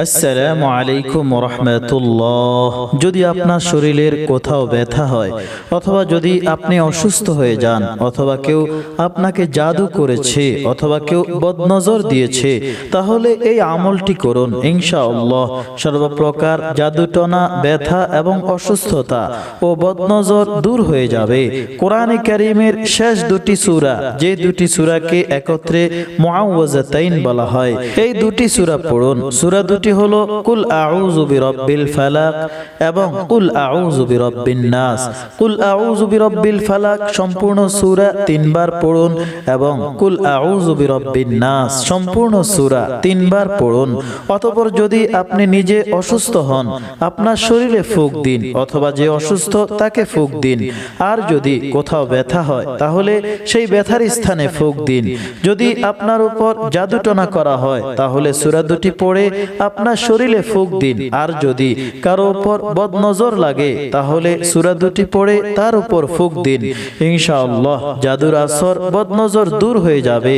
আসসালামু আলাইকুম রহমতুল্লাহ যদি আপনার শরীরের কোথাও ব্যথা হয়, অথবা যদি আপনি অসুস্থ হয়ে যান, অথবা কেউ আপনাকে জাদু করেছে, অথবা কেউ বদনজর দিয়েছে, তাহলে এই আমলটি করুন, ইনশাআল্লাহ। সর্বপ্রকার জাদুটনা, ব্যথা এবং অসুস্থতা ও বদনজর দূর হয়ে যাবে। কোরআনে কারিমের শেষ দুটি সূরা, যে দুটি সূরাকে একত্রে মুআওয়াজাতাইন বলা হয়, এই দুটি সূরা পড়ুন। সূরা হলো, কুল আউযু বিরাব্বিল ফালাক এবং, কুল আউযু বিরাব্বিন নাস কুল আউযু বিরাব্বিল ফালাক সম্পূর্ণ সূরা তিনবার পড়ুন এবং, কুল আউযু বিরাব্বিন নাস সম্পূর্ণ সূরা তিনবার পড়ুন। অতঃপর যদি আপনি নিজে অসুস্থ হন, আপনার শরীরে ফুক দিন অথবা যে অসুস্থ তাকে ফুক দিন। আর যদি কোথাও ব্যথা হয়, তাহলে সেই ব্যথার স্থানে ফুক দিন। যদি আপনার উপর জাদুটনা করা হয়, তাহলে সূরা দুটি পড়ে আপনার শরীরে ফুক দিন। আর যদি কারও উপর বদনজর লাগে তাহলে সূরা দুটি পড়ে তার উপর ফুক দিন। ইনশাআল্লাহ জাদুর আসর বদনজর দূর হয়ে যাবে।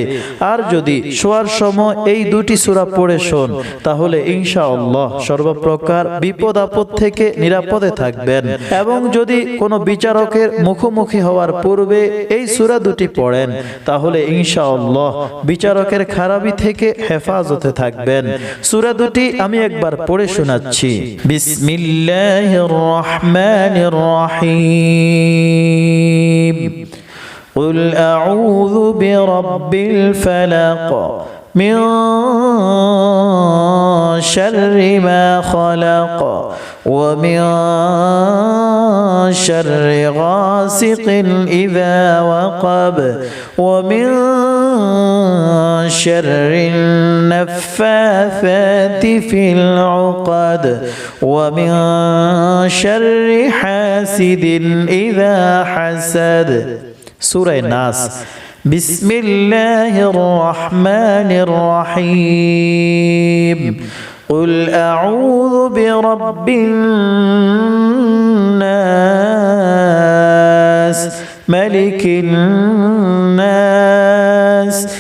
আর যদি শোয়ার সময় এই দুটি সূরা পড়ে শোন তাহলে ইনশাআল্লাহ সর্বপ্রকার বিপদ আপদ থেকে নিরাপদে থাকবেন। এবং যদি কোনো বিচারকের মুখোমুখি হওয়ার পূর্বে এই সুরা দুটি পড়েন তাহলে ইনশাআল্লাহ বিচারকের খারাপি থেকে হেফাজতে থাকবেন সুরা দুটি আমি একবার পড়ে শোনাচ্ছি বিসমিল্লাহির রহমানির রহিম قل أعوذ برب الفلق من شر ما خلق ومن شر غاسق إذا وقب ومن شر النفاثات في العقد ومن شر حاسد إذا حسد. سورة الناس. بسم الله الرحمن الرحيم. قل أعوذ برب الناس. ملك الناس.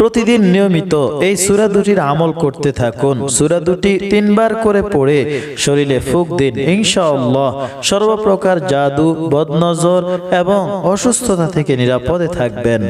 প্রতিদিন নিয়মিত এই সুরা দুটির আমল করতে থাকুন। সুরা দুটি তিনবার করে পড়ে শরীরে ফুক দিন। ইনশাআল্লাহ সর্বপ্রকার জাদু, বদনজর এবং অসুস্থতা থেকে নিরাপদে থাকবেন।